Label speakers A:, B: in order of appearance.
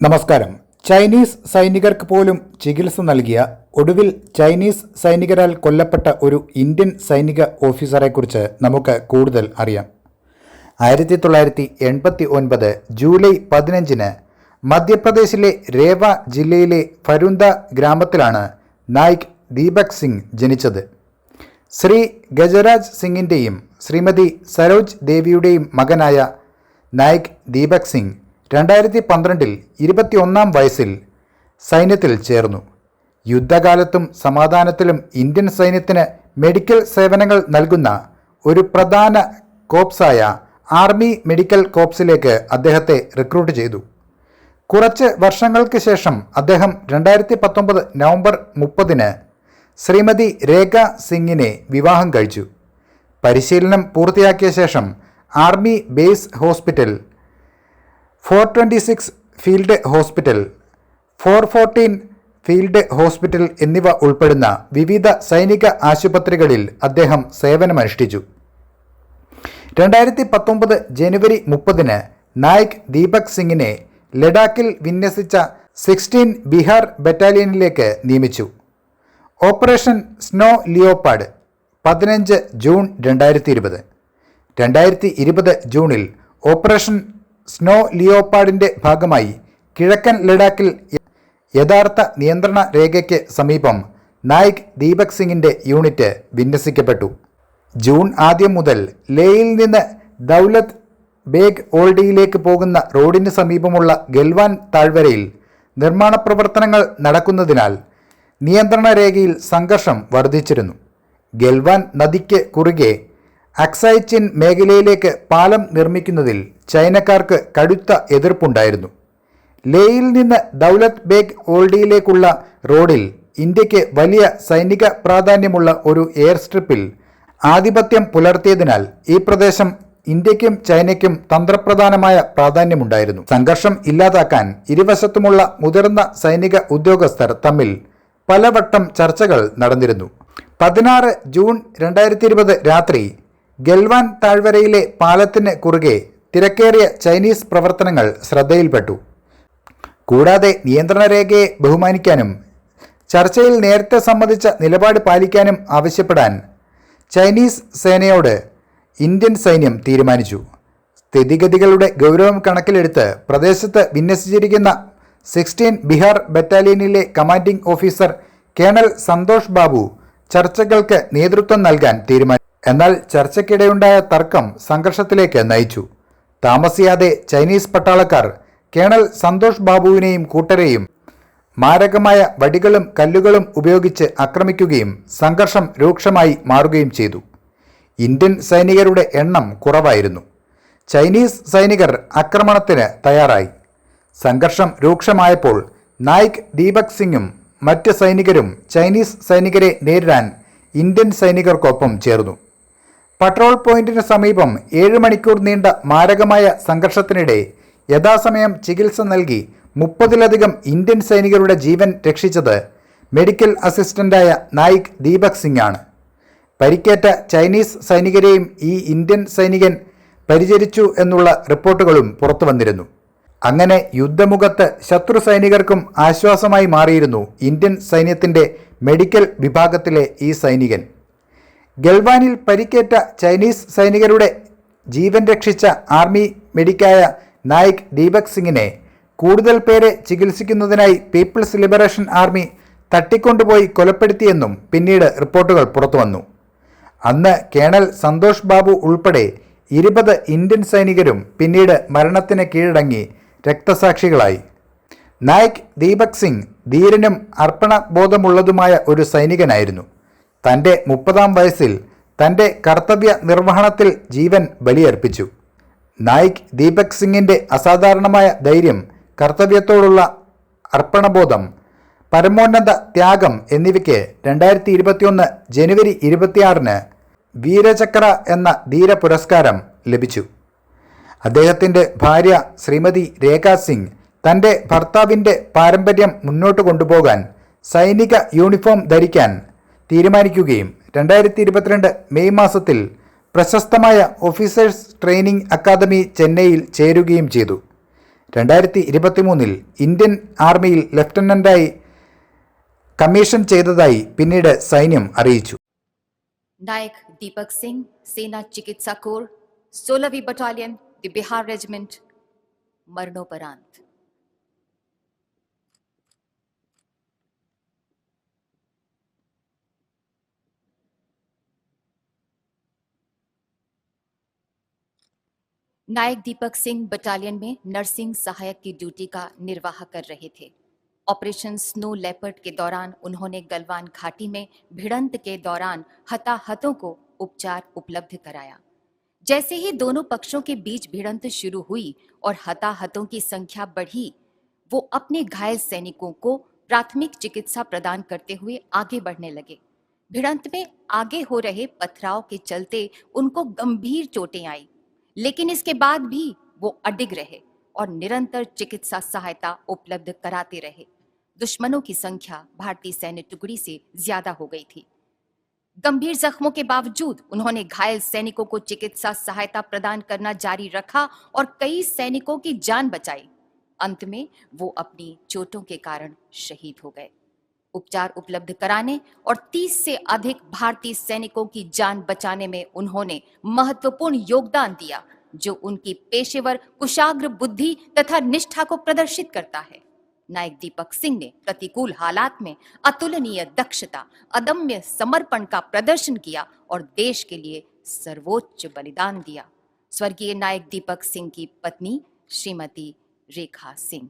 A: നമസ്കാരം. ചൈനീസ് സൈനികർക്ക് പോലും ചികിത്സ നൽകിയ ഒടുവിൽ ചൈനീസ് സൈനികരാൽ കൊല്ലപ്പെട്ട ഒരു ഇന്ത്യൻ സൈനിക ഓഫീസറെക്കുറിച്ച് നമുക്ക് കൂടുതൽ അറിയാം. ആയിരത്തി തൊള്ളായിരത്തി എൺപത്തി ഒൻപത് ജൂലൈ പതിനഞ്ചിന് മധ്യപ്രദേശിലെ രേവ ജില്ലയിലെ ഫരുന്ദ ഗ്രാമത്തിലാണ് നായിക് ദീപക് സിംഗ് ജനിച്ചത്. ശ്രീ ഗജരാജ് സിംഗിന്റെയും ശ്രീമതി സരോജ് ദേവിയുടെയും മകനായ നായിക് ദീപക് സിംഗ് രണ്ടായിരത്തി പന്ത്രണ്ടിൽ ഇരുപത്തിയൊന്നാം വയസ്സിൽ സൈന്യത്തിൽ ചേർന്നു. യുദ്ധകാലത്തും സമാധാനത്തിലും ഇന്ത്യൻ സൈന്യത്തിന് മെഡിക്കൽ സേവനങ്ങൾ നൽകുന്ന ഒരു പ്രധാന കോപ്സായ ആർമി മെഡിക്കൽ കോപ്സിലേക്ക് അദ്ദേഹത്തെ റിക്രൂട്ട് ചെയ്തു. കുറച്ച് വർഷങ്ങൾക്ക് ശേഷം അദ്ദേഹം രണ്ടായിരത്തി പത്തൊമ്പത് നവംബർ മുപ്പതിന് ശ്രീമതി രേഖ സിംഗിനെ വിവാഹം കഴിച്ചു. പരിശീലനം പൂർത്തിയാക്കിയ ശേഷം army base hospital four twenty six field hospital four fourteen field hospital എന്നിവ ഉൾപ്പെടുന്ന വിവിധ സൈനിക ആശുപത്രികളിൽ അദ്ദേഹം സേവനമനുഷ്ഠിച്ചു. രണ്ടായിരത്തി പത്തൊമ്പത് ജനുവരി മുപ്പതിന് നായിക് ദീപക് സിംഗിനെ ലഡാക്കിൽ വിന്യസിച്ച സിക്സ്റ്റീൻ ബീഹാർ ബറ്റാലിയനിലേക്ക് നിയമിച്ചു. ഓപ്പറേഷൻ സ്നോ ലിയോപാഡ് പതിനഞ്ച് ജൂൺ രണ്ടായിരത്തി ഇരുപത് രണ്ടായിരത്തി ഇരുപത് ജൂണിൽ ഓപ്പറേഷൻ സ്നോ ലിയോപ്പാഡിന്റെ ഭാഗമായി കിഴക്കൻ ലഡാക്കിൽ യഥാർത്ഥ നിയന്ത്രണ രേഖയ്ക്ക് സമീപം നായിക് ദീപക് സിംഗിന്റെ യൂണിറ്റ് വിന്യസിക്കപ്പെട്ടു. ജൂൺ ആദ്യം മുതൽ ലേയിൽ നിന്ന് ദൗലത്ത് ബേഗ് ഓൾഡിയിലേക്ക് പോകുന്ന റോഡിന് സമീപമുള്ള ഗൽവാൻ താഴ്വരയിൽ നിർമ്മാണ പ്രവർത്തനങ്ങൾ നടക്കുന്നതിനാൽ നിയന്ത്രണ രേഖയിൽ സംഘർഷം വർദ്ധിച്ചിരുന്നു. ഗൽവാൻ നദിക്ക് കുറുകെ അക്സൈച്ചിൻ മേഖലയിലേക്ക് പാലം നിർമ്മിക്കുന്നതിൽ ചൈനക്കാർക്ക് കടുത്ത എതിർപ്പുണ്ടായിരുന്നു. ലേയിൽ നിന്ന് ദൗലത്ത് ബേഗ് ഓൾഡിയിലേക്കുള്ള റോഡിൽ ഇന്ത്യയ്ക്ക് വലിയ സൈനിക പ്രാധാന്യമുള്ള ഒരു എയർ സ്ട്രിപ്പിൽ ആധിപത്യം പുലർത്തിയതിനാൽ ഈ പ്രദേശം ഇന്ത്യക്കും ചൈനയ്ക്കും തന്ത്രപ്രധാനമായ പ്രാധാന്യമുണ്ടായിരുന്നു. സംഘർഷം ഇല്ലാതാക്കാൻ ഇരുവശത്തുമുള്ള മുതിർന്ന സൈനിക ഉദ്യോഗസ്ഥർ തമ്മിൽ പലവട്ടം ചർച്ചകൾ നടന്നിരുന്നു. പതിനാറ് ജൂൺ രണ്ടായിരത്തി രാത്രി ഗൽവാൻ താഴ്വരയിലെ പാലത്തിന് കുറുകെ തിരക്കേറിയ ചൈനീസ് പ്രവർത്തനങ്ങൾ ശ്രദ്ധയിൽപ്പെട്ടു. കൂടാതെ നിയന്ത്രണരേഖയെ ബഹുമാനിക്കാനും ചർച്ചയിൽ നേരത്തെ സംബന്ധിച്ച നിലപാട് പാലിക്കാനും ആവശ്യപ്പെടാൻ ചൈനീസ് സേനയോട് ഇന്ത്യൻ സൈന്യം തീരുമാനിച്ചു. സ്ഥിതിഗതികളുടെ ഗൗരവം കണക്കിലെടുത്ത് പ്രദേശത്ത് വിന്യസിച്ചിരിക്കുന്ന sixteen Bihar battalion commanding officer colonel Santosh Babu ചർച്ചകൾക്ക് നേതൃത്വം നൽകാൻ തീരുമാനിച്ചു. എന്നാൽ ചർച്ചയ്ക്കിടെയുണ്ടായ തർക്കം സംഘർഷത്തിലേക്ക് നയിച്ചു. താമസിയാതെ ചൈനീസ് പട്ടാളക്കാർ കേണൽ സന്തോഷ് ബാബുവിനെയും കൂട്ടരെയും മാരകമായ വടികളും കല്ലുകളും ഉപയോഗിച്ച് ആക്രമിക്കുകയും സംഘർഷം രൂക്ഷമായി മാറുകയും ചെയ്തു. ഇന്ത്യൻ സൈനികരുടെ എണ്ണം കുറവായിരുന്നു. ചൈനീസ് സൈനികർ ആക്രമണത്തിന് തയ്യാറായി. സംഘർഷം രൂക്ഷമായപ്പോൾ നായിക് ദീപക് സിംഗും മറ്റ് സൈനികരും ചൈനീസ് സൈനികരെ നേരിടാൻ ഇന്ത്യൻ സൈനികർക്കൊപ്പം ചേർന്നു. പട്രോൾ പോയിന്റിന് സമീപം ഏഴ് മണിക്കൂർ നീണ്ട മാരകമായ സംഘർഷത്തിനിടെ യഥാസമയം ചികിത്സ നൽകി മുപ്പതിലധികം ഇന്ത്യൻ സൈനികരുടെ ജീവൻ രക്ഷിച്ചത് മെഡിക്കൽ അസിസ്റ്റന്റായ നായിക് ദീപക് സിംഗ് ആണ് പരിക്കേറ്റ ചൈനീസ് സൈനികരെയും ഈ ഇന്ത്യൻ സൈനികൻ പരിചരിച്ചു എന്നുള്ള റിപ്പോർട്ടുകളും പുറത്തു വന്നിരുന്നു. അങ്ങനെ യുദ്ധമുഖത്ത് ശത്രു സൈനികർക്കും ആശ്വാസമായി മാറിയിരുന്നു ഇന്ത്യൻ സൈന്യത്തിന്റെ മെഡിക്കൽ വിഭാഗത്തിലെ ഈ സൈനികൻ. ഗൽവാനിൽ പരിക്കേറ്റ ചൈനീസ് സൈനികരുടെ ജീവൻ രക്ഷിച്ച ആർമി മെഡിക്കായ നായിക് ദീപക് സിംഗിനെ കൂടുതൽ പേരെ ചികിത്സിക്കുന്നതിനായി പീപ്പിൾസ് ലിബറേഷൻ ആർമി തട്ടിക്കൊണ്ടുപോയി കൊലപ്പെടുത്തിയെന്നും പിന്നീട് റിപ്പോർട്ടുകൾ പുറത്തുവന്നു. അന്ന് കേണൽ സന്തോഷ് ബാബു ഉൾപ്പെടെ ഇരുപത് ഇന്ത്യൻ സൈനികരും പിന്നീട് മരണത്തിന് കീഴടങ്ങി രക്തസാക്ഷികളായി. നായിക് ദീപക് സിംഗ് ധീരനും അർപ്പണബോധമുള്ളതുമായ ഒരു സൈനികനായിരുന്നു. തന്റെ മുപ്പതാം വയസ്സിൽ തന്റെ കർത്തവ്യ നിർവഹണത്തിൽ ജീവൻ ബലിയർപ്പിച്ചു. നായിക് ദീപക് സിംഗിന്റെ അസാധാരണമായ ധൈര്യം കർത്തവ്യത്തോടുള്ള അർപ്പണബോധം പരമോന്നത ത്യാഗം എന്നിവയ്ക്ക് രണ്ടായിരത്തി ഇരുപത്തിയൊന്ന് ജനുവരി ഇരുപത്തിയാറിന് വീരചക്ര എന്ന ധീര പുരസ്കാരം ലഭിച്ചു. അദ്ദേഹത്തിന്റെ ഭാര്യ ശ്രീമതി രേഖ സിംഗ് തന്റെ ഭർത്താവിന്റെ പാരമ്പര്യം മുന്നോട്ട് കൊണ്ടുപോകാൻ സൈനിക യൂണിഫോം ധരിക്കാൻ തീരുമാനിക്കുകയും രണ്ടായിരത്തി ഇരുപത്തിരണ്ട് മെയ് മാസത്തിൽ പ്രശസ്തമായ ഓഫീസേഴ്സ് ട്രെയിനിംഗ് അക്കാദമി ചെന്നൈയിൽ ചേരുകയും ചെയ്തു. രണ്ടായിരത്തി ഇരുപത്തിമൂന്നിൽ ഇന്ത്യൻ ആർമിയിൽ ലഫ്റ്റനന്റായി കമ്മീഷൻ ചെയ്തതായി പിന്നീട് സൈന്യം അറിയിച്ചു.
B: നായക് ദീപക് സിംഗ് സേന ചികിത്സാ കോർ സോലവി ബറ്റാലിയൻ ദി ബിഹാർ റെജിമെന്റ് മരണോപരാന്ത്. नायक दीपक सिंह बटालियन में नर्सिंग सहायक की ड्यूटी का निर्वाह कर रहे थे। ऑपरेशन स्नो लेपर्ड के दौरान उन्होंने गलवान घाटी में भिड़ंत के दौरान हताहतों को उपचार उपलब्ध कराया। जैसे ही दोनों पक्षों के बीच भिड़ंत शुरू हुई और हताहतों की संख्या बढ़ी, वो अपने घायल सैनिकों को प्राथमिक चिकित्सा प्रदान करते हुए आगे बढ़ने लगे। भिड़ंत में आगे हो रहे पथराव के चलते उनको गंभीर चोटें आई। लेकिन इसके बाद भी वो अडिग रहे और निरंतर चिकित्सा सहायता उपलब्ध कराते रहे। दुश्मनों की संख्या भारतीय सैन्य टुकड़ी से ज़्यादा हो गई थी। गंभीर जख्मों के बावजूद उन्होंने घायल सैनिकों को चिकित्सा सहायता प्रदान करना जारी रखा और कई सैनिकों की जान बचाई। अंत में वो अपनी चोटों के कारण शहीद हो गए। उपचार उपलब्ध कराने और 30 से अधिक भारतीय सैनिकों की जान बचाने में उन्होंने महत्वपूर्ण योगदान दिया, जो उनकी पेशेवर, कुशाग्र बुद्धि तथा निष्ठा को प्रदर्शित करता है। नायक दीपक सिंह ने प्रतिकूल हालात में अतुलनीय दक्षता, अदम्य समर्पण का प्रदर्शन किया और देश के लिए सर्वोच्च बलिदान दिया। स्वर्गीय नायक दीपक सिंह की पत्नी श्रीमती रेखा सिंह।